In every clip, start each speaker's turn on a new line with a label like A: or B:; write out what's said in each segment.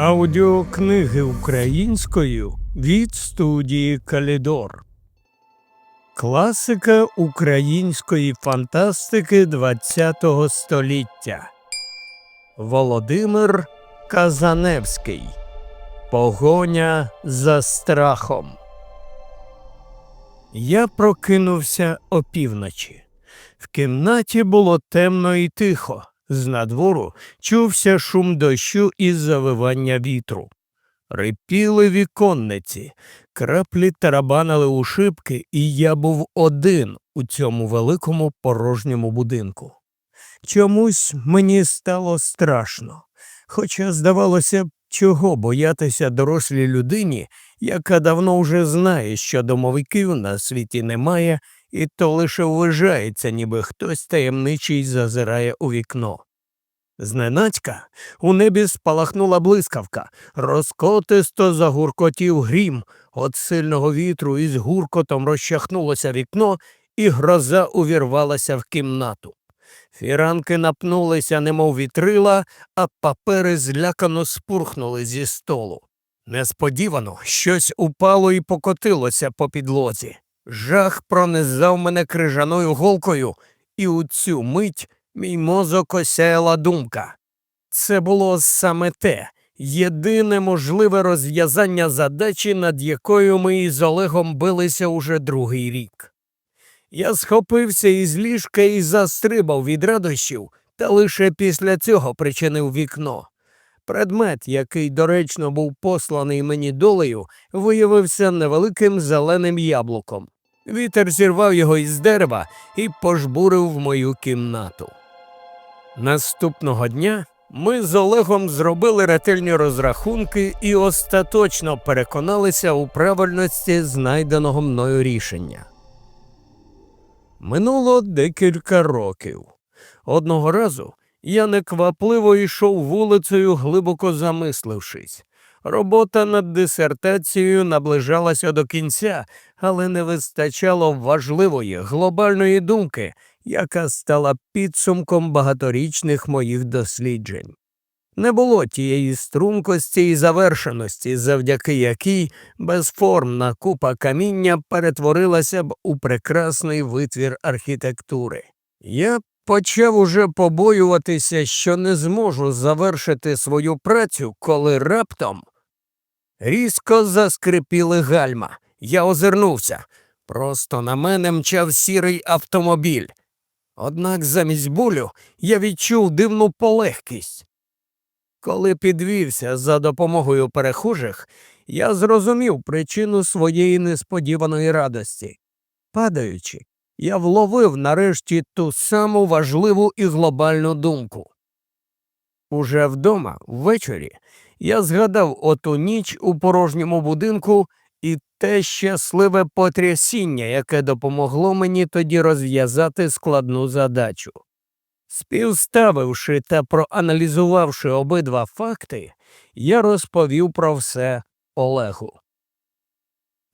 A: Аудіокниги українською від студії Калідор. Класика української фантастики ХХ століття. Володимир Казаневський. Погоня за страхом. Я прокинувся опівночі. В кімнаті було темно і тихо. З надвору чувся шум дощу і завивання вітру. Рипіли віконниці, краплі тарабанили у шибки, і я був один у цьому великому порожньому будинку. Чомусь мені стало страшно, хоча, здавалося б, чого боятися дорослій людині, яка давно вже знає, що домовиків на світі немає, і то лише вважається, ніби хтось таємничий зазирає у вікно. Зненацька у небі спалахнула блискавка, розкотисто загуркотів грім, от сильного вітру із гуркотом розчахнулося вікно, і гроза увірвалася в кімнату. Фіранки напнулися, немов вітрила, а папери злякано спурхнули зі столу. Несподівано щось упало і покотилося по підлозі. Жах пронизав мене крижаною голкою, і у цю мить мій мозок осяяла думка. Це було саме те єдине можливе розв'язання задачі, над якою ми із Олегом билися уже другий рік. Я схопився із ліжка і застрибав від радощів, та лише після цього причинив вікно. Предмет, який доречно був посланий мені долею, виявився невеликим зеленим яблуком. Вітер зірвав його із дерева і пожбурив в мою кімнату. Наступного дня ми з Олегом зробили ретельні розрахунки і остаточно переконалися у правильності знайденого мною рішення. Минуло декілька років. Одного разу я неквапливо йшов вулицею, глибоко замислившись. Робота над дисертацією наближалася до кінця, але не вистачало важливої глобальної думки, яка стала підсумком багаторічних моїх досліджень. Не було тієї стрункості і завершеності, завдяки якій безформна купа каміння перетворилася б у прекрасний витвір архітектури. Я почав уже побоюватися, що не зможу завершити свою працю, коли раптом різко заскрипіли гальма. Я озирнувся. Просто на мене мчав сірий автомобіль. Однак замість болю я відчув дивну полегкість. Коли підвівся за допомогою перехожих, я зрозумів причину своєї несподіваної радості. Падаючи, я вловив нарешті ту саму важливу і глобальну думку. Уже вдома, ввечері, я згадав оту ніч у порожньому будинку і те щасливе потрясіння, яке допомогло мені тоді розв'язати складну задачу. Співставивши та проаналізувавши обидва факти, я розповів про все Олегу.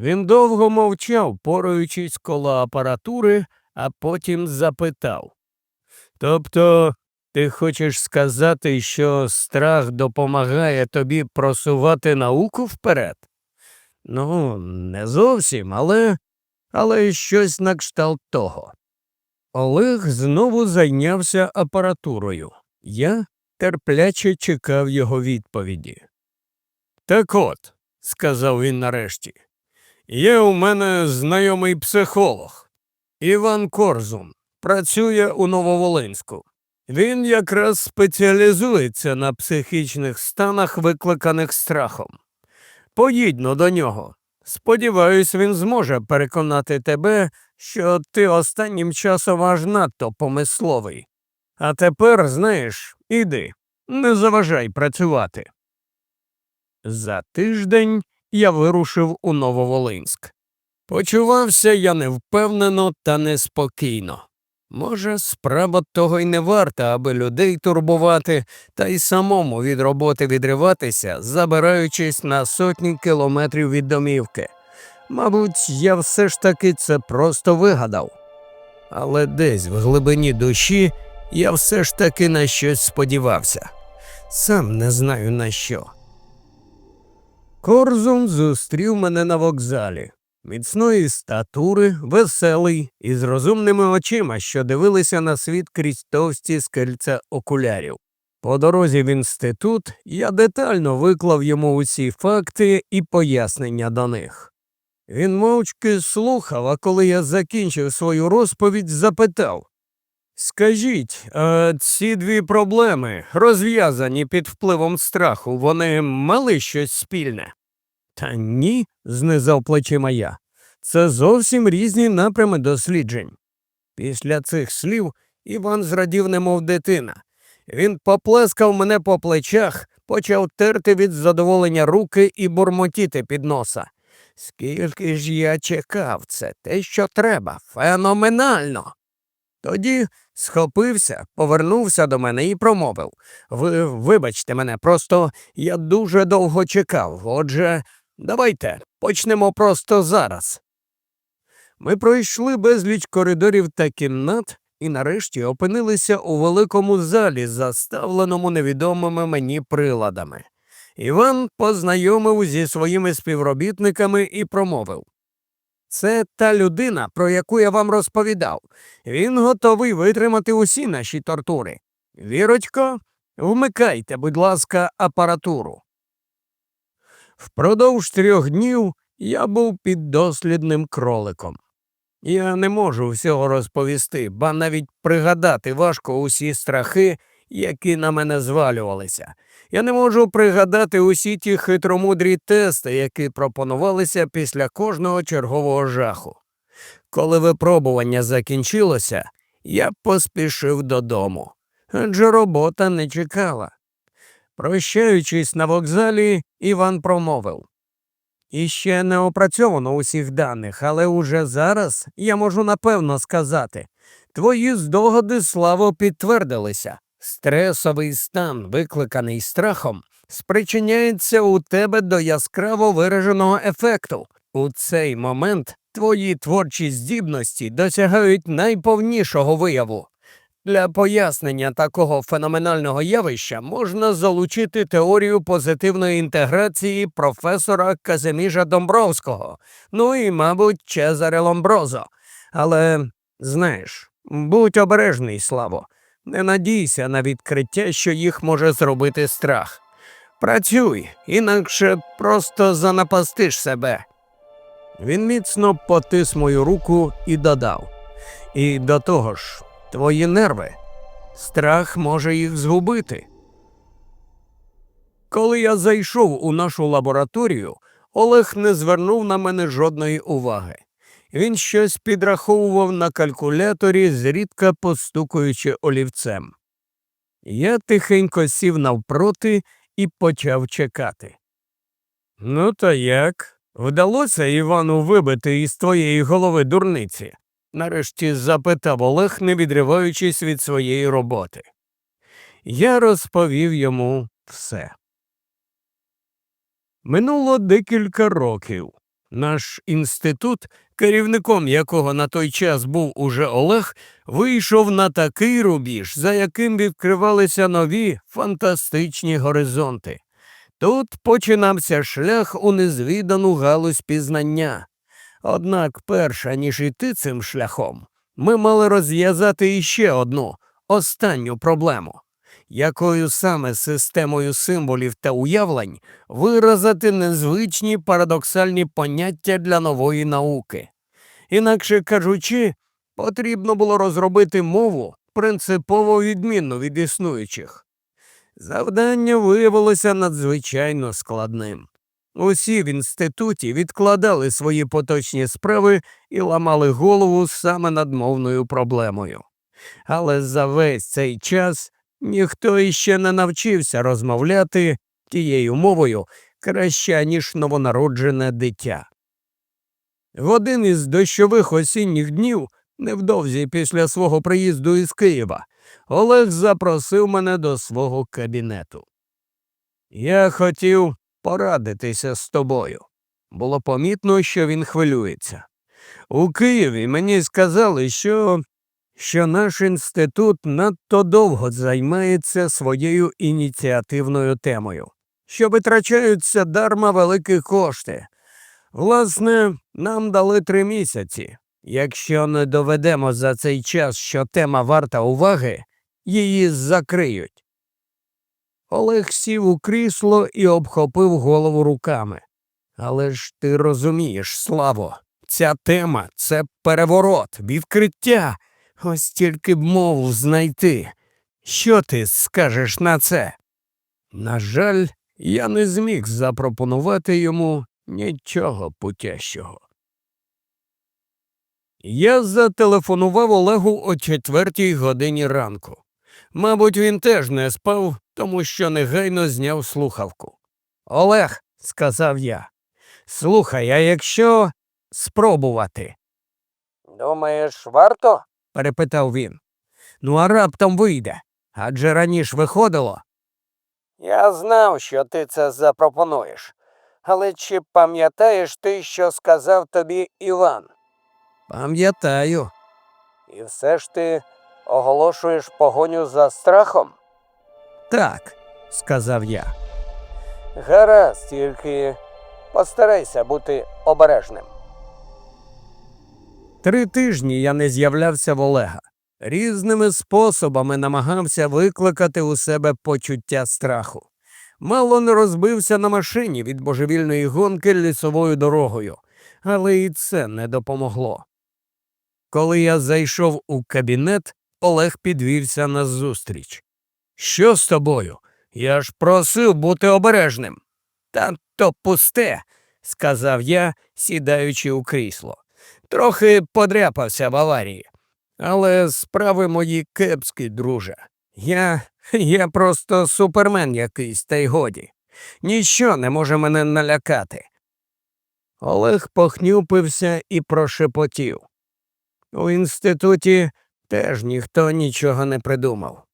A: Він довго мовчав, пораючись коло апаратури, а потім запитав Тобто, ти хочеш сказати, що страх допомагає тобі просувати науку вперед? Ну, не зовсім, але але щось на кшталт того. Олег знову зайнявся апаратурою. Я терпляче чекав його відповіді. Так от, сказав він нарешті, є у мене знайомий психолог Іван Корзун, працює у Нововолинську. Він якраз спеціалізується на психічних станах, викликаних страхом. Поїдьно до нього. Сподіваюсь, він зможе переконати тебе, що ти останнім часом аж надто помисловий. А тепер, знаєш, іди, не заважай працювати. За тиждень я вирушив у Нововолинськ. Почувався я невпевнено та неспокійно. Може, справа того й не варта, аби людей турбувати та й самому від роботи відриватися, забираючись на сотні кілометрів від домівки. Мабуть, я все ж таки це просто вигадав. Але десь в глибині душі я все ж таки на щось сподівався. Сам не знаю на що. Корзун зустрів мене на вокзалі. Міцної статури, веселий і з розумними очима, що дивилися на світ крізь товсті скельця окулярів. По дорозі в інститут я детально виклав йому усі факти і пояснення до них. Він мовчки слухав, а коли я закінчив свою розповідь, запитав Скажіть, а ці дві проблеми, розв'язані під впливом страху, вони мали щось спільне? Та ні, знизав плечима я. Це зовсім різні напрями досліджень. Після цих слів Іван зрадів, немов дитина. Він поплескав мене по плечах, почав терти від задоволення руки і бурмотіти під носа. Скільки ж я чекав, це те, що треба, феноменально. Тоді схопився, повернувся до мене і промовив Ви вибачте мене, просто я дуже довго чекав. Отже, давайте почнемо просто зараз. Ми пройшли безліч коридорів та кімнат і нарешті опинилися у великому залі, заставленому невідомими мені приладами. Іван познайомив зі своїми співробітниками і промовив це та людина, про яку я вам розповідав. Він готовий витримати усі наші тортури. Вірочко, вмикайте, будь ласка, апаратуру. Впродовж трьох днів я був піддослідним кроликом. Я не можу всього розповісти, ба навіть пригадати важко усі страхи, які на мене звалювалися. Я не можу пригадати усі ті хитромудрі тести, які пропонувалися після кожного чергового жаху. Коли випробування закінчилося, я поспішив додому, адже робота не чекала. Прощаючись на вокзалі, Іван промовив Іще не опрацьовано усіх даних, але уже зараз я можу напевно сказати твої здогади славо підтвердилися. Стресовий стан, викликаний страхом, спричиняється у тебе до яскраво вираженого ефекту. У цей момент твої творчі здібності досягають найповнішого вияву. Для пояснення такого феноменального явища можна залучити теорію позитивної інтеграції професора Казиміжа Домбровського, ну і, мабуть, Чезаре Ломброзо. Але, знаєш, будь обережний, Славо. Не надійся на відкриття, що їх може зробити страх. Працюй, інакше просто занапастиш себе. Він міцно потис мою руку і додав. І до того ж, твої нерви, страх може їх згубити. Коли я зайшов у нашу лабораторію, Олег не звернув на мене жодної уваги. Він щось підраховував на калькуляторі, зрідка постукуючи олівцем. Я тихенько сів навпроти і почав чекати. Ну, то як? Вдалося Івану вибити із твоєї голови дурниці? нарешті запитав Олег, не відриваючись від своєї роботи. Я розповів йому все. Минуло декілька років. Наш інститут, керівником якого на той час був уже Олег, вийшов на такий рубіж, за яким відкривалися нові фантастичні горизонти. Тут починався шлях у незвідану галузь пізнання. Однак, перша ніж іти цим шляхом, ми мали розв'язати іще одну останню проблему якою саме системою символів та уявлень виразити незвичні парадоксальні поняття для нової науки. Інакше кажучи, потрібно було розробити мову принципово відмінну від існуючих. Завдання виявилося надзвичайно складним. Усі в інституті відкладали свої поточні справи і ламали голову саме над мовною проблемою. Але за весь цей час Ніхто іще не навчився розмовляти тією мовою краще, ніж новонароджене дитя. В один із дощових осінніх днів, невдовзі після свого приїзду із Києва, Олег запросив мене до свого кабінету. Я хотів порадитися з тобою. Було помітно, що він хвилюється. У Києві мені сказали, що що наш інститут надто довго займається своєю ініціативною темою, що витрачаються дарма великі кошти. Власне, нам дали три місяці. Якщо не доведемо за цей час, що тема варта уваги, її закриють. Олег сів у крісло і обхопив голову руками. Але ж ти розумієш, Славо, ця тема це переворот, відкриття. Ось тільки б мову знайти. Що ти скажеш на це? На жаль, я не зміг запропонувати йому нічого путящого. Я зателефонував Олегу о четвертій годині ранку. Мабуть, він теж не спав, тому що негайно зняв слухавку. Олег, сказав я, слухай, а якщо спробувати? Думаєш, варто? Перепитав він. Ну, а раптом вийде. Адже раніше виходило. Я знав, що ти це запропонуєш. Але чи пам'ятаєш ти, що сказав тобі Іван? Пам'ятаю. І все ж ти оголошуєш погоню за страхом? Так, сказав я. Гаразд, тільки постарайся бути обережним. Три тижні я не з'являвся в Олега. Різними способами намагався викликати у себе почуття страху. Мало не розбився на машині від божевільної гонки лісовою дорогою, але і це не допомогло. Коли я зайшов у кабінет, Олег підвівся назустріч. Що з тобою? Я ж просив бути обережним. Та то пусте, сказав я, сідаючи у крісло. Трохи подряпався в аварії. Але справи мої кепські, друже. Я. я просто супермен якийсь, та й годі. Ніщо не може мене налякати. Олег похнюпився і прошепотів. У інституті теж ніхто нічого не придумав.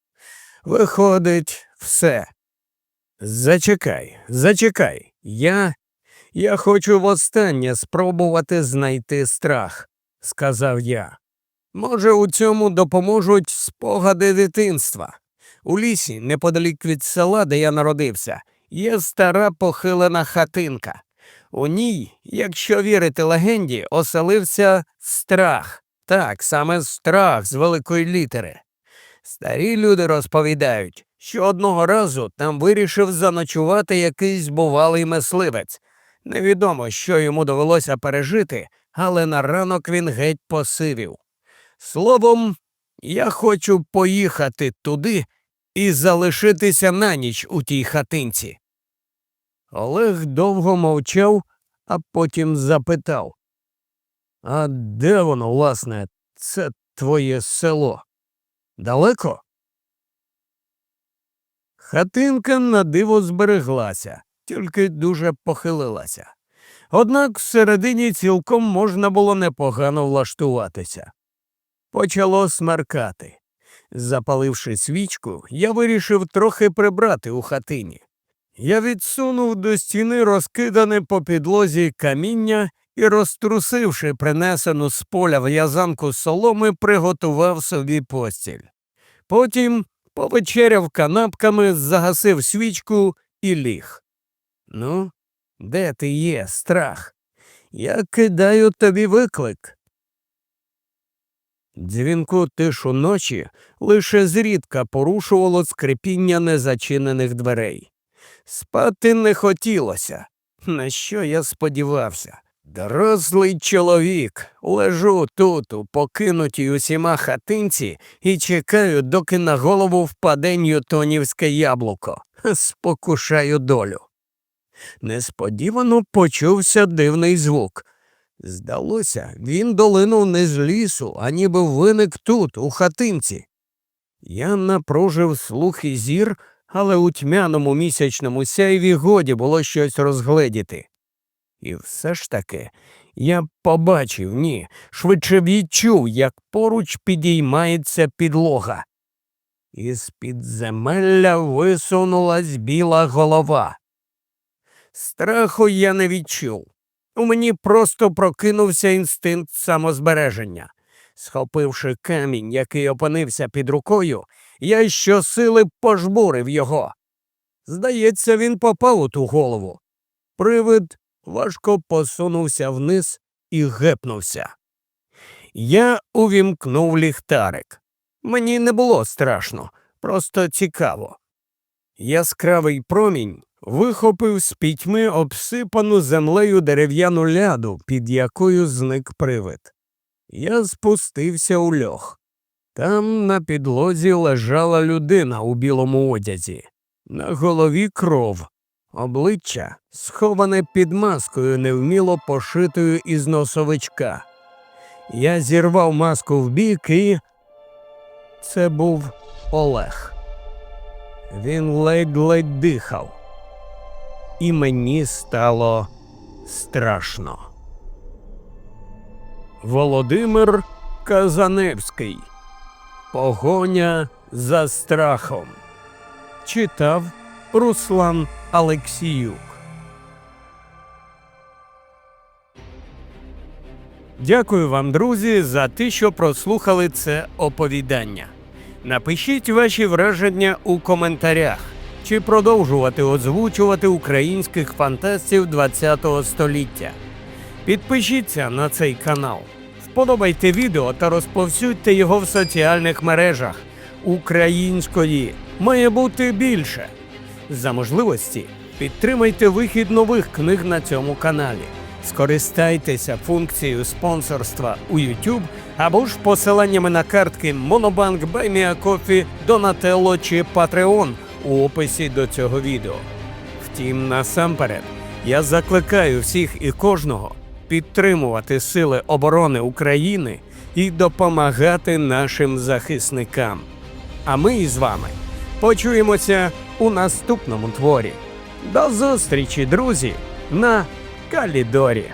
A: Виходить, все. Зачекай, зачекай. Я. Я хочу востаннє спробувати знайти страх, сказав я. Може, у цьому допоможуть спогади дитинства. У лісі, неподалік від села, де я народився, є стара похилена хатинка. У ній, якщо вірити легенді, оселився страх. Так, саме страх з великої літери. Старі люди розповідають, що одного разу там вирішив заночувати якийсь бувалий мисливець. Невідомо, що йому довелося пережити, але на ранок він геть посивів. Словом, я хочу поїхати туди і залишитися на ніч у тій хатинці. Олег довго мовчав, а потім запитав А де воно, власне, це твоє село? Далеко? Хатинка на диво збереглася, тільки дуже похилилася. Однак всередині цілком можна було непогано влаштуватися. Почало смеркати. Запаливши свічку, я вирішив трохи прибрати у хатині. Я відсунув до стіни розкидане по підлозі каміння і, розтрусивши принесену з поля в'язанку соломи, приготував собі постіль. Потім повечеряв канапками, загасив свічку і ліг. Ну, де ти є, страх? Я кидаю тобі виклик. Дзвінку тишу ночі лише зрідка порушувало скрипіння незачинених дверей. Спати не хотілося. На що я сподівався? Дорослий чоловік, лежу тут, у покинутій усіма хатинці, і чекаю, доки на голову впаде ньютонівське яблуко. Спокушаю долю. Несподівано почувся дивний звук. Здалося, він долинув не з лісу, а ніби виник тут, у хатинці. Я напружив слух і зір, але у тьмяному місячному сяйві годі було щось розгледіти. І все ж таки я побачив, ні, швидше відчув, як поруч підіймається підлога. Із підземелля висунулась біла голова. Страху я не відчув. У мені просто прокинувся інстинкт самозбереження. Схопивши камінь, який опинився під рукою, я щосили пожбурив його. Здається, він попав у ту голову. Привид важко посунувся вниз і гепнувся. Я увімкнув ліхтарик. Мені не було страшно, просто цікаво. Яскравий промінь вихопив з пітьми обсипану землею дерев'яну ляду, під якою зник привид. Я спустився у льох. Там на підлозі лежала людина у білому одязі, на голові кров, обличчя сховане під маскою, невміло пошитою із носовичка. Я зірвав маску в бік і. Це був Олег. Він ледь-ледь дихав. І мені стало страшно. Володимир Казаневський. Погоня за страхом. Читав Руслан Алексіюк. Дякую вам, друзі, за те, що прослухали це оповідання. Напишіть ваші враження у коментарях, чи продовжувати озвучувати українських фантастів ХХ століття. Підпишіться на цей канал, вподобайте відео та розповсюдьте його в соціальних мережах. Української має бути більше. За можливості підтримайте вихід нових книг на цьому каналі. Скористайтеся функцією спонсорства у YouTube або ж посиланнями на картки Monobank, BuyMeACoffee, Donatello чи Patreon у описі до цього відео. Втім, насамперед, я закликаю всіх і кожного підтримувати Сили оборони України і допомагати нашим захисникам. А ми із вами почуємося у наступному творі. До зустрічі, друзі, на Калідорі.